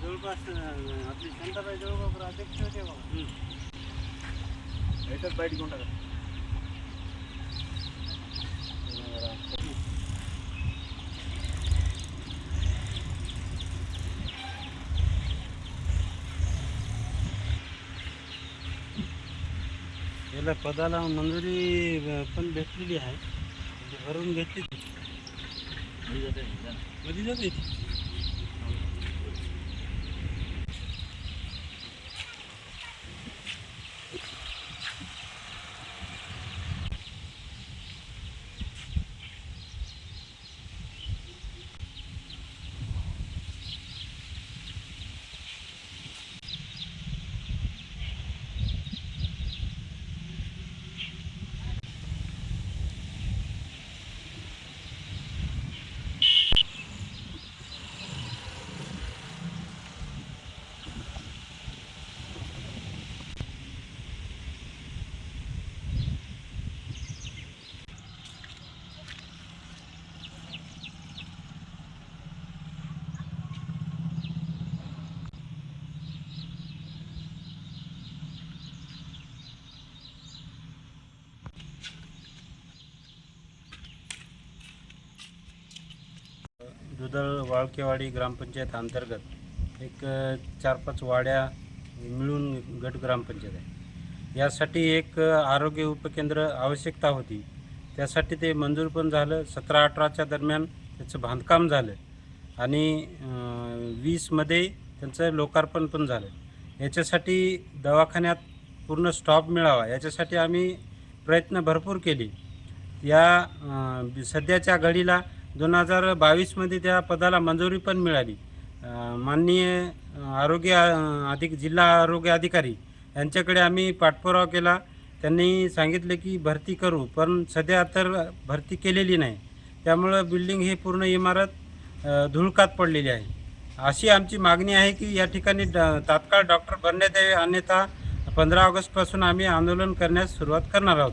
जवळपास अं, आपले शांताबाई जवळपास अध्यक्ष होते बघा याच्यात बाईट घेऊन टाका याला पदाला मंजुरी पण भेटलेली आहे भरून घेतली. कधी जाते दुधळ वाळकेवाडी ग्रामपंचायत अंतर्गत एक चार पाच वाड्या मिळून गट ग्रामपंचायत आहे. यासाठी एक आरोग्य उपकेंद्र आवश्यकता होती. त्यासाठी ते मंजूर पण झालं. सतरा अठराच्या दरम्यान त्याचं बांधकाम झालं. आणि वीसमध्ये त्यांचं लोकार्पण पण झालं. याच्यासाठी दवाखान्यात पूर्ण स्टॉप मिळावा याच्यासाठी आम्ही प्रयत्न भरपूर केले. या सध्याच्या घडीला दोन हजार बावीसमध्ये त्या पदाला मंजुरी पण मिळाली. माननीय आरोग्य अधिक जिल्हा आरोग्य अधिकारी यांच्याकडे आम्ही पाठपुरावा केला. त्यांनी सांगितले की भरती करू पण सध्या तर भरती केलेली नाही. त्यामुळं बिल्डिंग ही पूर्ण इमारत धुळकात पडलेली आहे. अशी आमची मागणी आहे की या ठिकाणी तात्काळ डॉक्टर बनण्यात यावे अन्यथा पंधरा ऑगस्टपासून आम्ही आंदोलन करण्यास सुरुवात करणार आहोत.